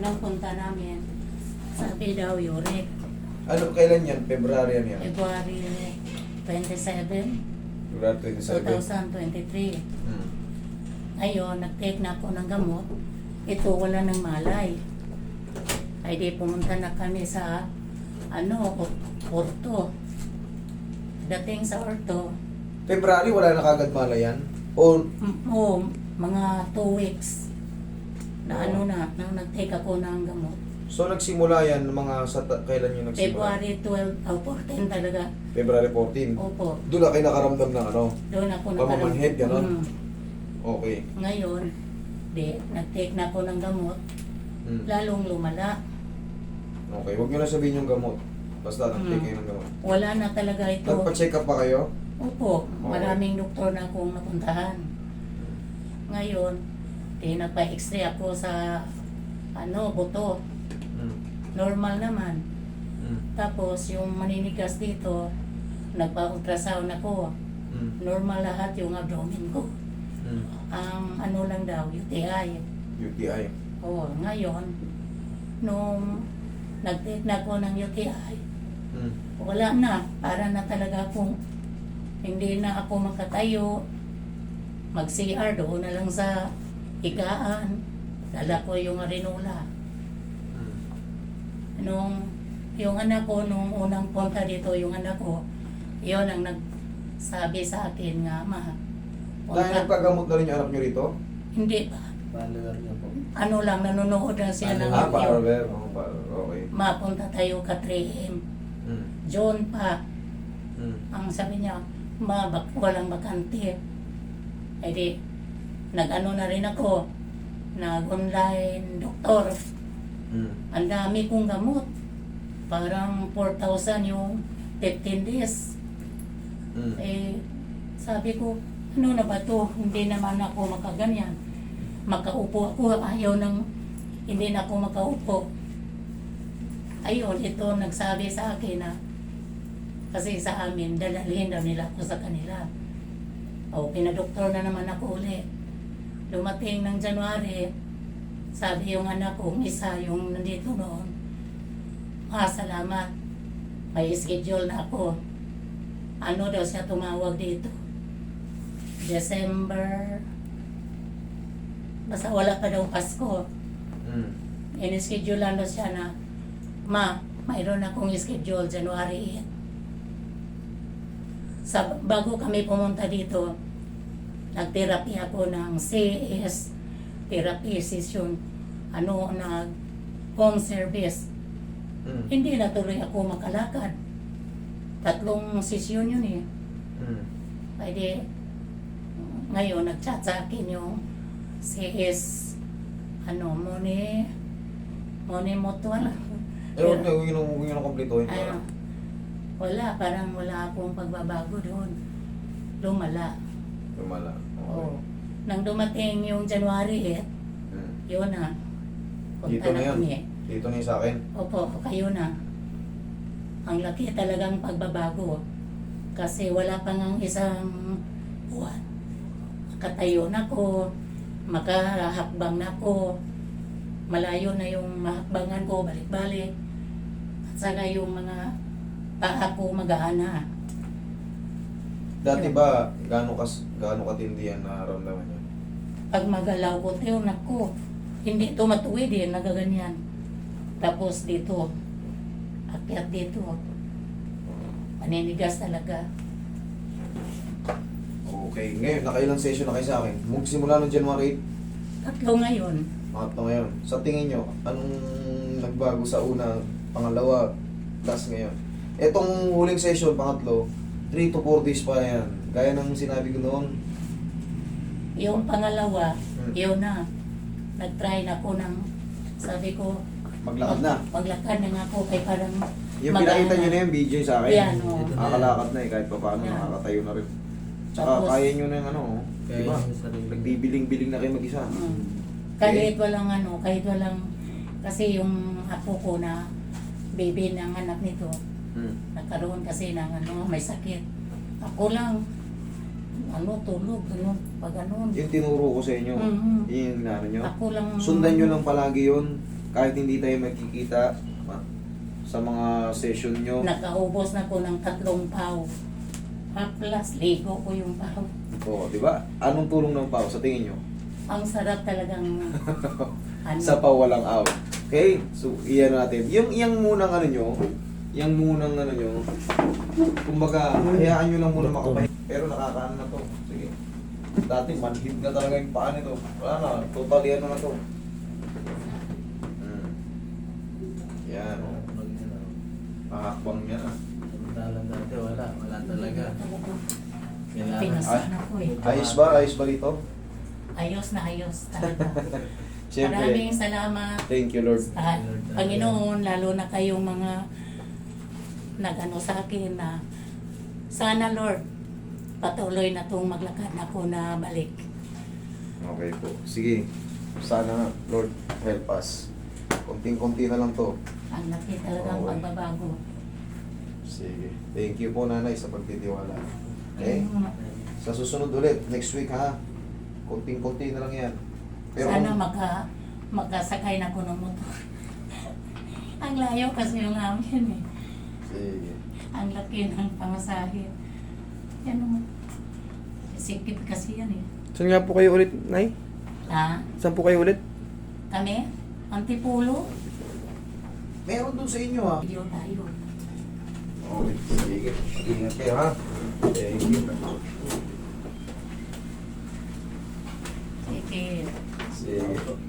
unang punta namin, sabi daw uric, Ano, kailan yan? February yan yan? February 27, February 27? 2023. Hmm. Ngayon, nag-take na ako ng gamot. Ito, wala ng malay. Ay di pumunta na kami sa, ano, o- orto. Dating sa orto, February, wala na kagad malayan? O, m- o, mga two weeks na Oo. ano na, nang nag-take ako ng gamot. so nagsimula yan, mga sa, ta- kailan yung nagsimula? February 12, o 14 talaga. February 14. Opo, Doon na kayo nakaramdam ng ano? doon ako Pamamanhid, ganon? Mm. Okay. Ngayon, di, nag-take na ako ng gamot, Hmm. lalong lumala. Okay, huwag nyo na sabihin yung gamot. Basta nag-take Hmm. kayo ng gamot. Wala na talaga ito. Nagpa-check up pa kayo? Opo, Okay. maraming doktor na akong napuntahan. Ngayon, di nagpa-x-ray ako sa ano, buto. Hmm. Normal naman. Hmm. Tapos yung maninigas dito, nagpa-ultrasound ako. Hmm. Normal lahat yung abdomen ko. Hmm. Ang ano lang daw, UTI. UTI. Oo, ngayon, nung nag-take na ako ng UTI, wala na. Para na talaga akong hindi na ako makatayo. Mag-CR doon na lang sa higaan. Dala ko yung arinula. Hmm. Nung yung anak ko, nung unang punta dito, yung anak ko, yun ang nagsabi sa akin nga, ma, Dahil nagpagamot na rin yung anak nyo rito? Hindi pa. Follower niya po. Ano lang, nanonood lang siya ng Ah, video. parallel. Oh. Okay. Mapunta tayo ka 3M. Hmm. John pa, Hmm. ang sabi niya, ma, bak walang bakante. Eh di, nag-ano na rin ako, nag-online doktor. Hmm. Ang dami kong gamot. Parang 4,000 yung 15 days. Hmm. Eh, sabi ko, ano na ba to? Hindi naman ako makaganyan. Makaupo ako, ayaw nang hindi na ako makaupo. Ayun, ito nagsabi sa akin na kasi sa amin, dadalhin daw nila ako sa kanila. O, pinadoktor na naman ako uli. Dumating ng January, sabi yung anak ko, isa yung nandito noon, ah, salamat. May schedule na ako. Ano daw siya tumawag dito? December, basta wala pa daw Pasko. Hmm. In-schedule lang daw siya na, Ma, mayroon akong schedule January 8. Sa, bago kami pumunta dito, nag-therapy ako ng CS therapy session, ano, nag home service. Hmm. Hindi na tuloy ako makalakad. Tatlong sesyon yun eh. Hmm. Pwede, ngayon, nag-chat sa akin yung CS, ano, Moni, Moni Mutual. Eh, huwag na, huwag nyo huwag na kumplituhin. Ano, wala, parang wala akong pagbabago doon. Lumala. Lumala. Okay. Oo. Nang dumating yung January 8, Hmm. yun na. Dito Punta na na yun. kami. Dito na yung sa akin. Opo, kayo na. Ang laki talagang pagbabago. Kasi wala pa ngang isang buwan. Makatayo na ko, makahakbang na ko, malayo na yung mahakbangan ko, balik-balik. At saka yung mga paa ko mag-aana. Dati ba, gaano, kas, gaano katindi yan nararamdaman niya? Pag magalaw ko, tayo nako, hindi ito matuwid eh, nagaganyan. Tapos dito, akyat dito, maninigas talaga. Okay, ngayon, nakailang session na kayo sa akin. Magsimula noong January Tatlo ngayon, 8, pangatlo ngayon. Sa tingin nyo, anong nagbago sa una, pangalawa, last ngayon? Etong huling session, pangatlo, 3 to 4 days pa yan. Gaya ng sinabi ko noon. yung pangalawa, Hmm. yun na, nag-try na ako ng, sabi ko, Maglakad na. Maglakad na nga ako kay parang Yung pinakita nyo na yung video sa akin. Yan, oo. Nakakalakad na eh, kahit pa paano, Yan. nakakatayo na rin. Tsaka Tapos- kaya nyo na yung ano, Kaya diba? yung sarili. Nagbibiling-biling na kayo mag-isa. Mm. Kahit walang ano, kahit walang, kasi yung apo ko na baby ng anak nito, Hmm. nagkaroon kasi ng ano, may sakit. Ako lang, ano, tulog, ano, pag ano. Yung tinuro ko sa inyo, Mhm. yun yung inaano nyo. Ako lang. Sundan nyo lang palagi yun. kahit hindi tayo magkikita ma- sa mga session nyo. Nakaubos na ko ng tatlong paw. Haplas, ligo ko yung paw. Oo, di ba? Anong tulong ng pao sa tingin nyo? Ang sarap talagang ano. Sa pao walang aw. Okay? So, iyan natin. Yung iyang munang ano nyo, yung munang ano nyo, kumbaga, hayaan nyo lang muna makapahinga. Pero nakakaano na to. Sige. Dati manhid na talaga yung paa nito. Wala na, totally ano na to. Hmm. Yan, oh. Pahakbang niya na. Samantalang dati wala, wala talaga. Kailangan. Pinasan ako eh. Ayos ba? Ayos ba dito? Ayos na ayos talaga. Siyempre, Maraming salamat thank you Lord. sa Panginoon, lalo na kayong mga nagano sa akin na sana Lord, patuloy na itong maglakad ako na balik. Okay po. Sige. Sana Lord, help us. Konting-konti na lang to. Ang laki talagang Okay. pagbabago. Sige. Thank you po, nanay, sa pagtitiwala. Okay? Sa susunod ulit, next week ha. Konting-konti na lang yan. sana maka, makasakay na ko ng motor. Ang layo kasi yung amin eh. Sige. Ang laki ng pamasahe. Yan naman. Sikip kasi yan eh. Saan nga po kayo ulit, Nay? Ha? Saan po kayo ulit? Kami? Antipulo? Meron dun sa inyo ha. Video tayo. Okay. Sige. Mag-ingat kayo ha. Thank you. Sige. Sige.